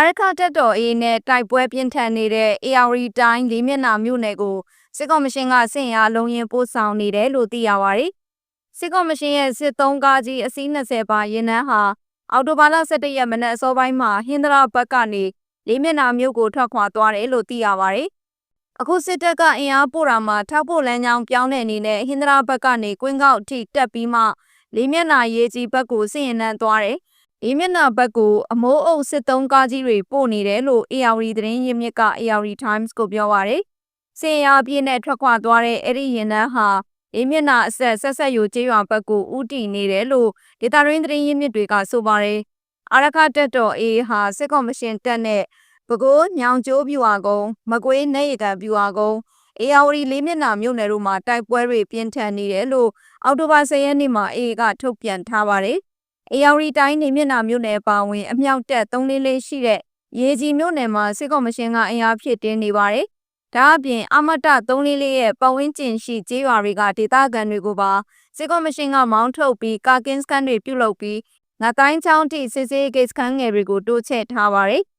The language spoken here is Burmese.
အာရခတက်တော်အေးနဲ့တိုက်ပွဲပြင်းထန်နေတဲ့ AR တိုင်းလေးမျက်နှာမြို့နယ်ကိုစစ်ကော်မရှင်ကစင်ရလုံးရင်ပို့ဆောင်နေတယ်လို့သိရပါတယ်။စစ်ကော်မရှင်ရဲ့စစ်သုံးကားကြီးအစီး20ပါရင်နှန်းဟာအော်တိုဘာလ17ရက်မနက်အစောပိုင်းမှာဟင်္ဒရာဘက်ကနေလေးမျက်နှာမြို့ကိုထွက်ခွာသွားတယ်လို့သိရပါတယ်။အခုစစ်တပ်ကအင်အားပို့တာမှာထောက်ပို့လမ်းကြောင်းပြောင်းတဲ့အနေနဲ့ဟင်္ဒရာဘက်ကနေကွင်းကောက်ထိတက်ပြီးမှလေးမျက်နှာရေးကြီးဘက်ကိုစင်ရင်နှန်းသွားတယ်။ ဒီမျက်နှာဘက်ကိုအမိုးအုပ်စစ်သုံးကားကြီးတွေပို့နေတယ်လို့ AR သတင်းရင်းမြစ်က AR Times ကိုပြောပါရယ်။စင်ရပြည့်နဲ့ထွက်ခွာသွားတဲ့အဲ့ဒီရင်နှန်းဟာဒီမျက်နှာအဆက်ဆက်ဆက်ယူကျေးရွာဘက်ကိုဥတီနေတယ်လို့ဒေတာရင်းသတင်းရင်းမြစ်တွေကဆိုပါရယ်။အာရခတက်တော်အေးဟာစစ်ကော်မရှင်တက်နဲ့ပဲခူးညောင်ကျိုးပြူဟာကုန်းမကွေးနေရကံပြူဟာကုန်းအေယာဝတီလေးမျက်နှာမြို့နယ်တို့မှာတိုက်ပွဲတွေပြင်းထန်နေတယ်လို့အောက်တိုဘာ10ရက်နေ့မှာအေကထုတ်ပြန်ထားပါတယ်။ အေယာဝတီတိုင်းနေမျက်နှာမြို့နယ်ပါဝင်အမြောက်တက်344ရှိတဲ့ရေကြီးမြို့နယ်မှာစစ်ကော်မရှင်ကအင်အားဖြည့်တင်းနေပါတယ်။ဒါအပြင်အမတ344ရဲ့ပတ်ဝန်းကျင်ရှိကျေးရွာတွေကဒေသခံတွေကိုပါစစ်ကော်မရှင်ကမောင်းထုတ်ပြီးကာကင်းစကန်တွေပြုတ်လုပ်ပြီးငါတိုင်းချောင်းထိစစ်စေးဂိတ်စကန်ငယ်တွေကိုတိုးချဲ့ထားပါတယ်။